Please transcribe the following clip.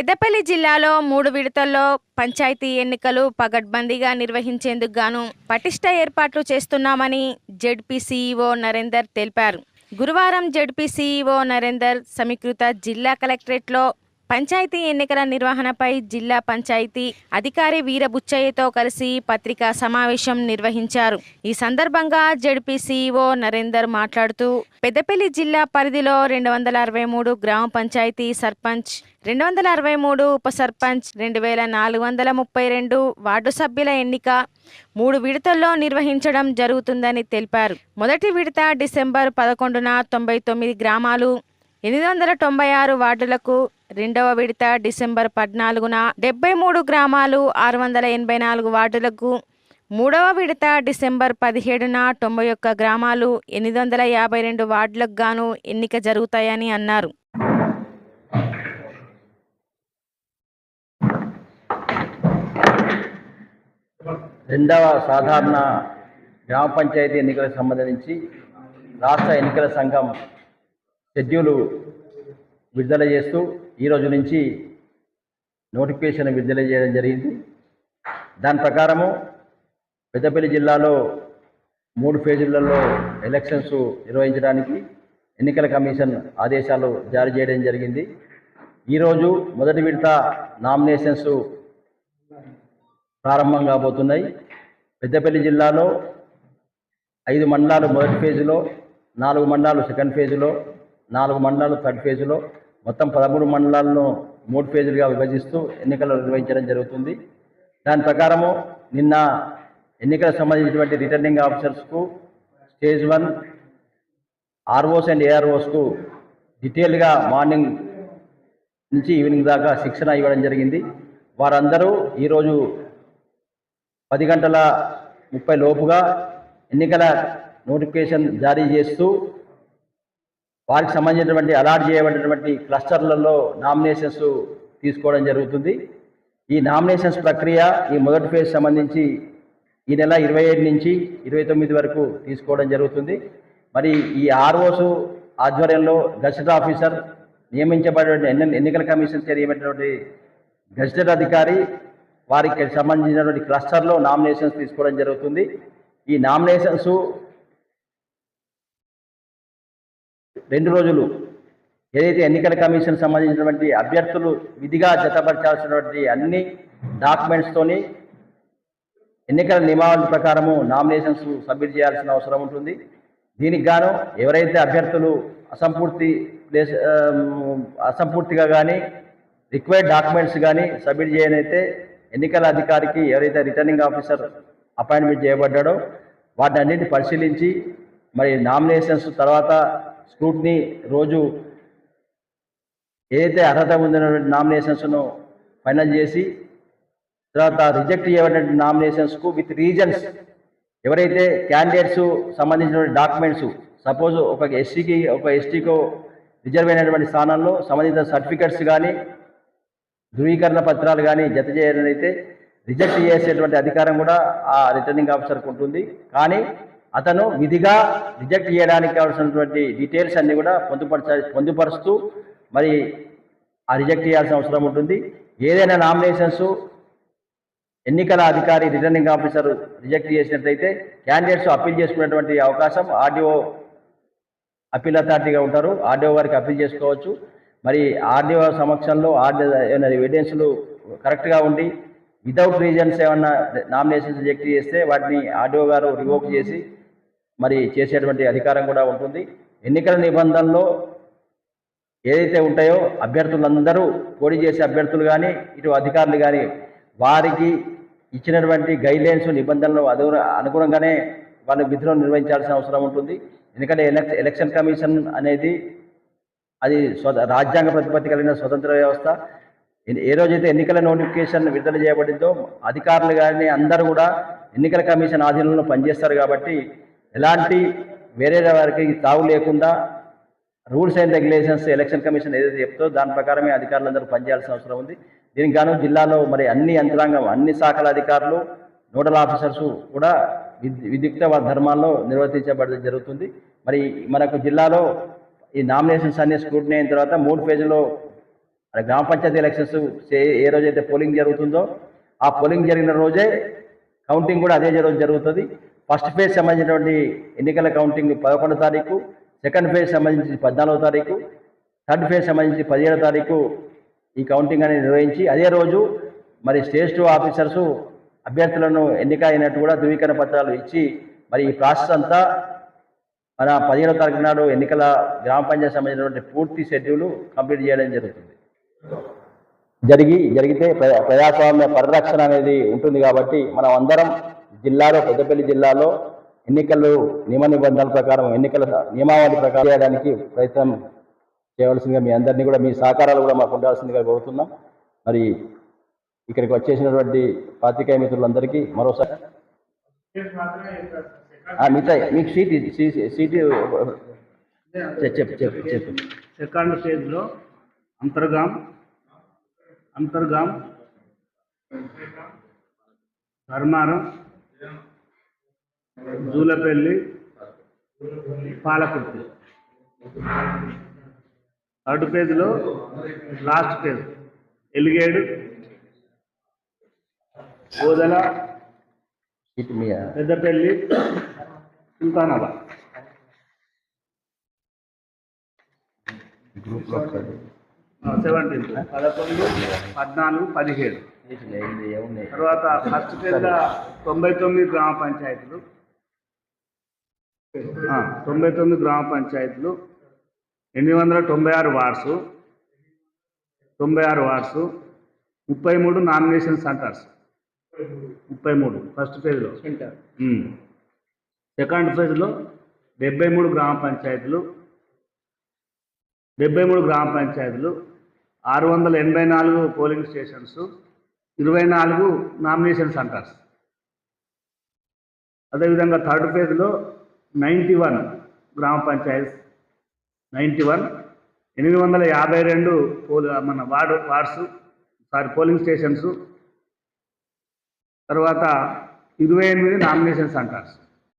పెద్దపల్లి జిల్లాలో మూడు విడతల్లో పంచాయతీ ఎన్నికలు పగడ్బందీగా నిర్వహించేందుకు గాను పటిష్ట ఏర్పాట్లు చేస్తున్నామని జెడ్పీ సీఈఓ నరేందర్ తెలిపారు. గురువారం జెడ్పీ సీఈఓ నరేందర్ సమీకృత జిల్లా కలెక్టరేట్లో పంచాయతీ ఎన్నికల నిర్వహణపై జిల్లా పంచాయతీ అధికారి వీరబుచ్చయ్యతో కలిసి పత్రికా సమావేశం నిర్వహించారు. ఈ సందర్భంగా జడ్పీ సీఈఓ నరేందర్ మాట్లాడుతూ పెద్దపల్లి జిల్లా పరిధిలో రెండు వందల అరవై మూడు గ్రామ పంచాయతీ సర్పంచ్ రెండు వందల అరవై మూడు ఉప సర్పంచ్ రెండు వేల నాలుగు వందల ముప్పై రెండు వార్డు సభ్యుల ఎన్నిక మూడు విడతల్లో నిర్వహించడం జరుగుతుందని తెలిపారు. మొదటి విడత డిసెంబర్ పదకొండున తొంభై తొమ్మిది గ్రామాలు ఎనిమిది వందల తొంభై ఆరు వార్డులకు రెండవ విడత డిసెంబర్ పద్నాలుగున డెబ్బై మూడు గ్రామాలు ఆరు వందల ఎనభై నాలుగు వార్డులకు మూడవ విడత డిసెంబర్ పదిహేడున తొంభై ఒక్క గ్రామాలు ఎనిమిది వందల యాభై రెండు వార్డులకు గాను ఎన్నిక జరుగుతాయని అన్నారు. రెండవ సాధారణ గ్రామ పంచాయతీ ఎన్నికలకు సంబంధించి రాష్ట్ర ఎన్నికల సంఘం షెడ్యూలు విడుదల చేస్తూ ఈ రోజు నుంచి నోటిఫికేషన్ విడుదల చేయడం జరిగింది. దాని ప్రకారము పెద్దపల్లి జిల్లాలో మూడు ఫేజులలో ఎలక్షన్స్ నిర్వహించడానికి ఎన్నికల కమిషన్ ఆదేశాలు జారీ చేయడం జరిగింది. ఈరోజు మొదటి విడత నామినేషన్స్ ప్రారంభం కాబోతున్నాయి. పెద్దపల్లి జిల్లాలో ఐదు మండలాలు మొదటి ఫేజులో నాలుగు మండలాలు సెకండ్ ఫేజులో నాలుగు మండలాలు థర్డ్ ఫేజులో మొత్తం పదమూడు మండలాలను మూడు ఫేజులుగా విభజిస్తూ ఎన్నికలు నిర్వహించడం జరుగుతుంది. దాని ప్రకారము నిన్న ఎన్నికలకు సంబంధించినటువంటి రిటర్నింగ్ ఆఫీసర్స్కు స్టేజ్ వన్ ఆర్ఓస్ అండ్ ఏఆర్ఓస్కు డీటెయిల్గా మార్నింగ్ నుంచి ఈవినింగ్ దాకా శిక్షణ ఇవ్వడం జరిగింది. వారందరూ ఈరోజు పది గంటల ముప్పై లోపుగా ఎన్నికల నోటిఫికేషన్ జారీ చేస్తూ వారికి సంబంధించినటువంటి అలాట్ చేయబడినటువంటి క్లస్టర్లలో నామినేషన్స్ తీసుకోవడం జరుగుతుంది. ఈ నామినేషన్స్ ప్రక్రియ ఈ మొదటి ఫేజ్ సంబంధించి ఈ నెల ఇరవై ఏడు నుంచి ఇరవై తొమ్మిది వరకు తీసుకోవడం జరుగుతుంది. మరి ఈ ఆర్ఓస్ ఆధ్వర్యంలో గజెట్ ఆఫీసర్ నియమించబడిన ఎన్ని ఎన్నికల కమిషన్ చేయబడినటువంటి గజెట్ అధికారి వారికి సంబంధించినటువంటి క్లస్టర్లో నామినేషన్స్ తీసుకోవడం జరుగుతుంది. ఈ నామినేషన్స్ రెండు రోజులు. ఏదైతే ఎన్నికల కమిషన్ సంబంధించినటువంటి అభ్యర్థులు విధిగా జతపరచాల్సినటువంటి అన్ని డాక్యుమెంట్స్తోని ఎన్నికల నియమావళి ప్రకారము నామినేషన్స్ సబ్మిట్ చేయాల్సిన అవసరం ఉంటుంది. దీనికి గాను ఎవరైతే అభ్యర్థులు అసంపూర్తి ప్లేస్ అసంపూర్తిగా కానీ రిక్వైర్డ్ డాక్యుమెంట్స్ కానీ సబ్మిట్ చేయనైతే ఎన్నికల అధికారికి ఎవరైతే రిటర్నింగ్ ఆఫీసర్ అపాయింట్మెంట్ చేయబడ్డాడో వాటిని అన్నింటిని పరిశీలించి మరి నామినేషన్స్ తర్వాత స్క్రూట్ని రోజు ఏదైతే అర్హత ఉందన్నటువంటి నామినేషన్స్ను ఫైనల్ చేసి తర్వాత రిజెక్ట్ చేయబడినటువంటి నామినేషన్స్కు విత్ రీజన్స్ ఎవరైతే క్యాండిడేట్స్ సంబంధించినటువంటి డాక్యుమెంట్స్ సపోజ్ ఒక ఎస్సీకి ఒక ఎస్టీకో రిజర్వ్ అయినటువంటి స్థానంలో సంబంధిత సర్టిఫికెట్స్ కానీ ధృవీకరణ పత్రాలు కానీ జత చేయనైతే రిజెక్ట్ చేసేటువంటి అధికారం కూడా ఆ రిటర్నింగ్ ఆఫీసర్కి ఉంటుంది. కానీ అతను విధిగా రిజెక్ట్ చేయడానికి కావాల్సినటువంటి డీటెయిల్స్ అన్నీ కూడా పొందుపరచ పొందుపరుస్తూ మరి ఆ రిజెక్ట్ చేయాల్సిన అవసరం ఉంటుంది. ఏదైనా నామినేషన్స్ ఎన్నికల అధికారి రిటర్నింగ్ ఆఫీసర్ రిజెక్ట్ చేసినట్లయితే క్యాండిడేట్స్ అప్పీల్ చేసుకునేటువంటి అవకాశం ఆర్డీఓ అప్పీల్ అథారిటీగా ఉంటారు. ఆర్డీఓ గారికి అప్పీల్ చేసుకోవచ్చు. మరి ఆర్డీఓ సమక్షంలో ఆర్డీ ఏమైనా ఎవిడెన్స్లు కరెక్ట్గా ఉండి వితౌట్ రీజన్స్ ఏమన్నా నామినేషన్స్ రిజెక్ట్ చేస్తే వాటిని ఆర్డీఓ గారు రివోక్ చేసి మరి చేసేటువంటి అధికారం కూడా ఉంటుంది. ఎన్నికల నిబంధనలో ఏదైతే ఉంటాయో అభ్యర్థులందరూ పోటీ చేసే అభ్యర్థులు కానీ ఇటు అధికారులు కానీ వారికి ఇచ్చినటువంటి గైడ్లైన్స్ నిబంధనలు అదు అనుగుణంగానే వాళ్ళు విధులు నిర్వహించాల్సిన అవసరం ఉంటుంది. ఎందుకంటే ఎలక్ ఎలక్షన్ కమిషన్ అనేది అది రాజ్యాంగ ప్రతిపత్తి కలిగిన స్వతంత్ర వ్యవస్థ. ఏ- ఏ రోజైతే ఎన్నికల నోటిఫికేషన్ విడుదల చేయబడిందో అధికారులు కానీ అందరూ కూడా ఎన్నికల కమిషన్ ఆధీనంలో పనిచేస్తారు కాబట్టి ఎలాంటి వేరే వారికి తావు లేకుండా rules and regulations election commission ఏదైతే చెప్తో దాని ప్రకారమే అధికారులందరూ పనిచేయాల్సిన అవసరం ఉంది. దీనికి గాను జిల్లాలో మరి అన్ని యంత్రాంగం అన్ని శాఖల అధికారులు నోడల్ ఆఫీసర్స్ కూడా విద్ విద్యుక్త ధర్మాల్లో నిర్వర్తించబడడం జరుగుతుంది. మరి మనకు జిల్లాలో ఈ నామినేషన్స్ అన్ని స్క్రూటినీ అయిన తర్వాత మూడు పేజీలో మరి గ్రామ పంచాయతీ ఎలక్షన్స్ ఏ రోజైతే పోలింగ్ జరుగుతుందో ఆ పోలింగ్ జరిగిన రోజే కౌంటింగ్ కూడా అదే రోజు జరుగుతుంది. ఫస్ట్ ఫేజ్ సంబంధించినటువంటి ఎన్నికల కౌంటింగ్ పదకొండో తారీఖు సెకండ్ ఫేజ్ సంబంధించి పద్నాలుగో తారీఖు థర్డ్ ఫేజ్ సంబంధించి పదిహేడో తారీఖు ఈ కౌంటింగ్ అనేది నిర్వహించి అదే రోజు మరి స్టేజ్ టూ ఆఫీసర్స్ అభ్యర్థులను ఎన్నిక అయినట్టు కూడా ధృవీకరణ పత్రాలు ఇచ్చి మరి ఈ ప్రాసెస్ అంతా మన పదిహేడో తారీఖు నాడు ఎన్నికల గ్రామ పంచాయతీ సంబంధించినటువంటి పూర్తి షెడ్యూల్ కంప్లీట్ చేయడం జరుగుతుంది. జరిగి జరిగితే ప్రజాస్వామ్య పరిరక్షణ అనేది ఉంటుంది కాబట్టి మనం అందరం జిల్లాలో పెద్దపల్లి జిల్లాలో ఎన్నికలు నియమ నిబంధనల ప్రకారం ఎన్నికల నియమావళి ప్రకారం చేయడానికి ప్రయత్నం చేయవలసిందిగా మీ అందరినీ కూడా మీ సహకారాలు కూడా మాకు ఉండాల్సిందిగా కోరుతున్నాం. మరి ఇక్కడికి వచ్చేసినటువంటి పాత్రికేయ మిత్రులందరికీ మరోసారి మిగతా మీకు సీట్ సీట్ చెప్పు చెప్పు చెప్పు సెకండ్ ఫేజ్లో అంతర్గాం అంతర్గాం ధర్మారం జూలపల్లి పాలకుర్తి. థర్డ్ పేజ్లో last phase Eligedu Odela Peddapalli Sultanabad. Seventeen పదకొండు పద్నాలుగు పదిహేడు. తర్వాత ఫస్ట్ పేద తొంభై తొమ్మిది గ్రామ పంచాయతీలు. తొంభై తొమ్మిది గ్రామ పంచాయతీలు. ఎనిమిది వందల తొంభై ఆరు వార్డ్స్. తొంభై ఆరు వార్డ్స్. ముప్పై మూడు నామినేషన్ సెంటర్స్. ముప్పై మూడు ఫస్ట్ ఫేజ్లో ఉమ్. సెకండ్ ఫేజ్లో డెబ్బై మూడు గ్రామ పంచాయతీలు. డెబ్బై మూడు గ్రామ పంచాయతీలు. ఆరు వందల ఎనభై నాలుగు పోలింగ్ స్టేషన్స్. ఇరవై నాలుగు నామినేషన్ సెంటర్స్ అదేవిధంగా థర్డ్ ఫేజ్లో నైంటీ వన్ గ్రామ పంచాయత్ నైంటీ వన్ ఎనిమిది వందల యాభై రెండు పోల్ మన ward wards sorry polling stations తర్వాత ఇరవై ఎనిమిది నామినేషన్ సెంటర్స్